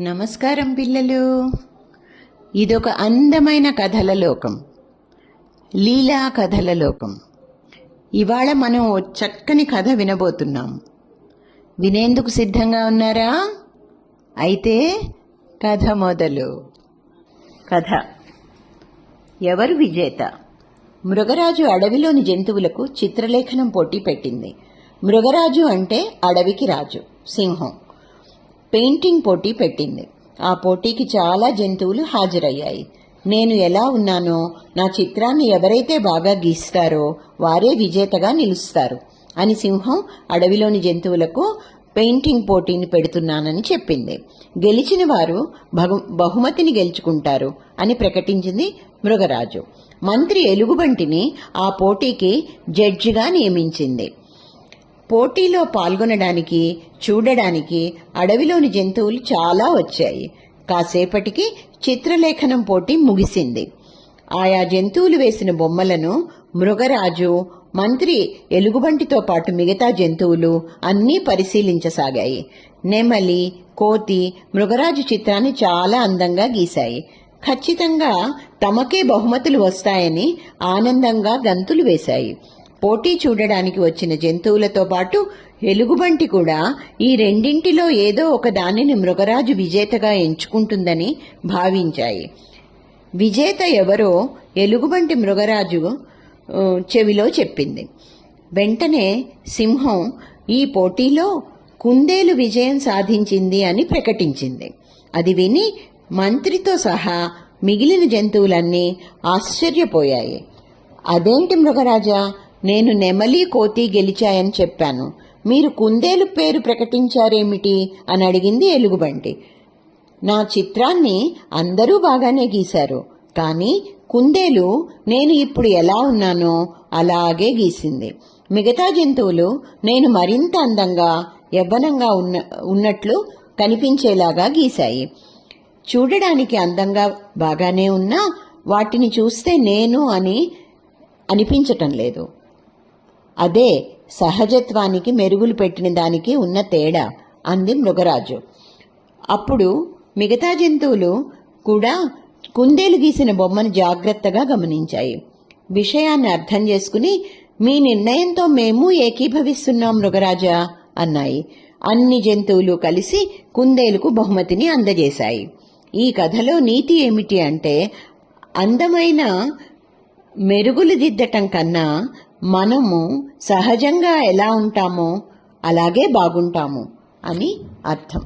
నమస్కారం పిల్లలు. ఇదొక అందమైన కథల లోకం. లీలా కథల లోకం. ఇవాళ మనం ఓ చక్కని కథ వినబోతున్నాం. వినేందుకు సిద్ధంగా ఉన్నారా? అయితే కథ మొదలు. కథ. ఎవరు విజేత? మృగరాజు అడవిలోని జంతువులకు చిత్రలేఖనం పోటీ పెట్టింది. మృగరాజు అంటే అడవికి రాజు సింహం. పెయింటింగ్ పోటీ పెట్టింది. ఆ పోటీకి చాలా జంతువులు హాజరయ్యాయి. నేను ఎలా ఉన్నానో నా చిత్రాన్ని ఎవరైతే బాగా గీస్తారో వారే విజేతగా నిలుస్తారు అని సింహం అడవిలోని జంతువులకు పెయింటింగ్ పోటీని పెడుతున్నానని చెప్పింది. గెలిచిన వారు బహు బహుమతిని గెలుచుకుంటారు అని ప్రకటించింది మృగరాజు. మంత్రి ఎలుగుబంటిని ఆ పోటీకి జడ్జిగా నియమించింది. పోటీలో పాల్గొనడానికి చూడడానికి అడవిలోని జంతువులు చాలా వచ్చాయి. కాసేపటికి చిత్రలేఖనం పోటీ ముగిసింది. ఆయా జంతువులు వేసిన బొమ్మలను మృగరాజు మంత్రి ఎలుగుబంటితో పాటు మిగతా జంతువులు అన్నీ పరిశీలించసాగాయి. నెమలి కోతి మృగరాజు చిత్రాన్ని చాలా అందంగా గీశాయి. ఖచ్చితంగా తమకే బహుమతులు వస్తాయని ఆనందంగా గంతులు వేశాయి. పోటీ చూడడానికి వచ్చిన జంతువులతో పాటు ఎలుగుబంటి కూడా ఈ రెండింటిలో ఏదో ఒక దానిని మృగరాజు విజేతగా ఎంచుకుంటుందని భావించాయి. విజేత ఎవరో ఎలుగుబంటి మృగరాజు చెవిలో చెప్పింది. వెంటనే సింహం ఈ పోటీలో కుందేలు విజయం సాధించింది అని ప్రకటించింది. అది విని మంత్రితో సహా మిగిలిన జంతువులన్నీ ఆశ్చర్యపోయాయి. అదేంటి మృగరాజా? నేను నెమలి కోతి గెలిచాయని చెప్పాను. మీరు కుందేలు పేరు ప్రకటించారేమిటి? అని అడిగింది ఎలుగుబంటి నా చిత్రాన్ని అందరూ బాగానే గీశారు. కానీ కుందేలు నేను ఇప్పుడు ఎలా ఉన్నానో అలాగే గీసింది. మిగతా జంతువులు నేను మరింత అందంగా యవ్వనంగా ఉన్న ఉన్నట్లు కనిపించేలాగా గీశాయి. చూడడానికి అందంగా బాగానే ఉన్నా వాటిని చూస్తే నేను అని అనిపించటం లేదు. అదే సహజత్వానికి మెరుగులు పెట్టిన దానికి ఉన్న తేడా అంది మృగరాజు. అప్పుడు మిగతా జంతువులు కూడా కుందేలు గీసిన బొమ్మను జాగ్రత్తగా గమనించాయి. విషయాన్ని అర్థం చేసుకుని మీ నిర్ణయంతో మేము ఏకీభవిస్తున్నాం మృగరాజా అన్నాయి. అన్ని జంతువులు కలిసి కుందేలుకు బహుమతిని అందజేశాయి. ఈ కథలో నీతి ఏమిటి అంటే అందమైన మెరుగులు దిద్దటం కన్నా మనము సహజంగా ఎలా ఉంటామో అలాగే బాగుంటాము అని అర్థం.